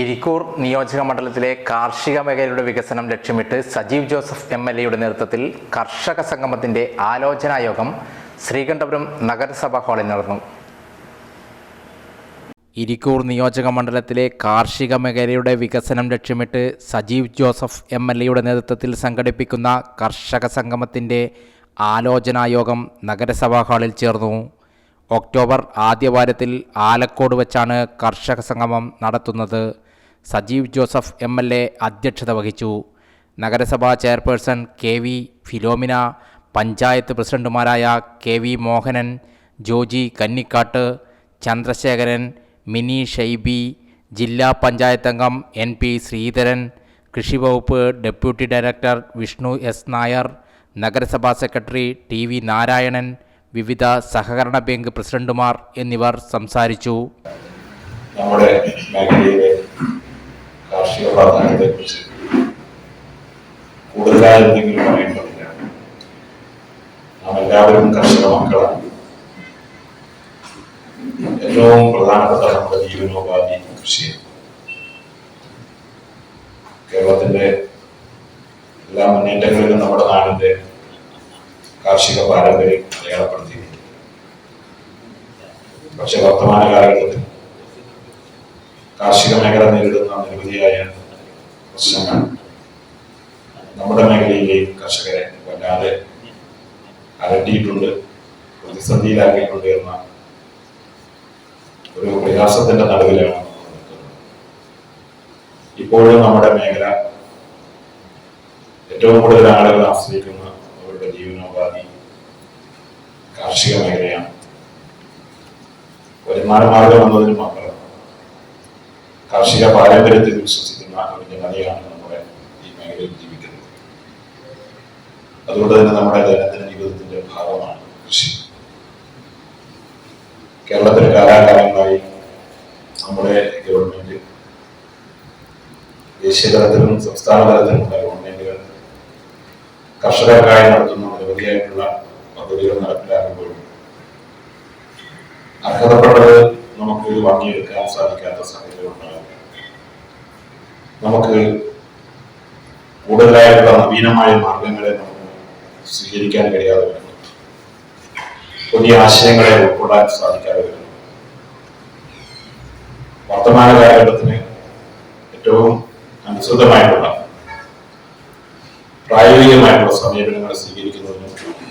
ഇരിക്കൂർ നിയോജക മണ്ഡലത്തിലെ കാർഷിക മേഖലയുടെ വികസനം ലക്ഷ്യമിട്ട് സജീവ് ജോസഫ് എം എൽ എയുടെ നേതൃത്വത്തിൽ കർഷക സംഗമത്തിന്റെ ആലോചനാ യോഗം ശ്രീകണ്ഠപുരം നഗരസഭാ ഹാളിൽ നടന്നു. ഇരിക്കൂർ നിയോജക മണ്ഡലത്തിലെ കാർഷിക മേഖലയുടെ വികസനം ലക്ഷ്യമിട്ട് സജീവ് ജോസഫ് എം എൽ എയുടെ നേതൃത്വത്തിൽ സംഘടിപ്പിക്കുന്ന കർഷക സംഗമത്തിന്റെ ആലോചനാ യോഗം നഗരസഭാ ഹാളിൽ ചേർന്നു. ഒക്ടോബർ ആദ്യവാരത്തിൽ ആലക്കോട് വച്ചാണ് കർഷക സംഗമം നടത്തുന്നത്. Sajeev Joseph M L A അധ്യക്ഷത വഹിച്ചു. നഗരസഭാ chairperson K V Philomina panchayat പ്രസിഡന്റുമാരായ കെ വി മോഹനൻ ജോജി കന്നിക്കാട്ട് ചന്ദ്രശേഖരൻ മിനി ഷൈബി ജില്ലാ പഞ്ചായത്ത് അംഗം എൻ പി ശ്രീധരൻ കൃഷിവകുപ്പ് deputy director Vishnu S Nair നഗരസഭാ സെക്രട്ടറി ടി വി നാരായണൻ വിവിധ സഹകരണ ബാങ്ക് പ്രസിഡന്റുമാർ എന്നിവർ സംസാരിച്ചു. നമ്മുടെ മേഖലയിലെ കാർഷിക പ്രാധാന്യത്തെക്കുറിച്ച് കൂടുതലായി എന്തെങ്കിലും പറയേണ്ടതില്ല. നാം എല്ലാവരും കർഷക മക്കളാണ്. ഏറ്റവും പ്രധാനപ്പെട്ട നമ്മുടെ ജീവനോപാധി കൃഷിയാണ് കേരളത്തിന്റെ എല്ലാ മുന്നേറ്റങ്ങളിലും നമ്മുടെ നാടിന്റെ കാർഷിക പാരമ്പര്യം അടയാളപ്പെടുത്തിയിട്ടുണ്ട്. പക്ഷെ വർത്തമാന കാലഘട്ടത്തിൽ കാർഷിക മേഖല നേരിടുന്ന നിരവധിയായ പ്രശ്നങ്ങൾ. നമ്മുടെ മേഖലയിലെ കർഷകരെ വല്ലാതെ അലട്ടിയിട്ടുണ്ട് പ്രതിസന്ധിയിലാക്കിയിട്ടുണ്ട് എന്ന ഒരു പ്രയാസത്തിന്റെ നടുവിലാണ് ഇപ്പോഴും നമ്മുടെ മേഖല ഏറ്റവും കൂടുതൽ ആളുകൾ ആശ്രയിക്കുന്ന അവരുടെ ജീവനോപാധി കാർഷിക മേഖലയാണ്. വരുമാന മാർഗം എന്നതിനും അപ്പുറം കാർഷിക പാരമ്പര്യത്തിൽ വിശ്വസിക്കുന്ന ഒരു നമ്മുടെ ഈ മേഖലയിൽ ജീവിക്കുന്നത്. അതുകൊണ്ട് തന്നെ നമ്മുടെ ദൈനംദിന ജീവിതത്തിന്റെ ഭാഗമാണ് കൃഷി. കേരളത്തിലെ കാലാകാലങ്ങളായി നമ്മുടെ ഗവൺമെന്റ് ദേശീയ തലത്തിലും സംസ്ഥാന തലത്തിലുമുള്ള ഗവൺമെന്റുകൾ കർഷകർക്കായി നടത്തുന്ന നിരവധിയായിട്ടുള്ള പദ്ധതികൾ നടപ്പിലാക്കുമ്പോഴും അർഹതപ്പെട്ടത് നമുക്ക് വാങ്ങിയെടുക്കാൻ സാധിക്കാത്ത സാഹചര്യം ഉണ്ടാകും നമുക്ക് കൂടുതലായിട്ടുള്ള നവീനമായ മാർഗങ്ങളെ നമുക്ക് സ്വീകരിക്കാൻ കഴിയാതെ വരുന്നു പുതിയ ആശയങ്ങളെ ഉൾക്കൊള്ളാൻ സാധിക്കാതെ വരുന്നു വർത്തമാന കാലഘട്ടത്തിന് ഏറ്റവും അനുസൃതമായിട്ടുള്ള പ്രായോഗികമായിട്ടുള്ള സമീപനങ്ങൾ സ്വീകരിക്കുന്നതിന്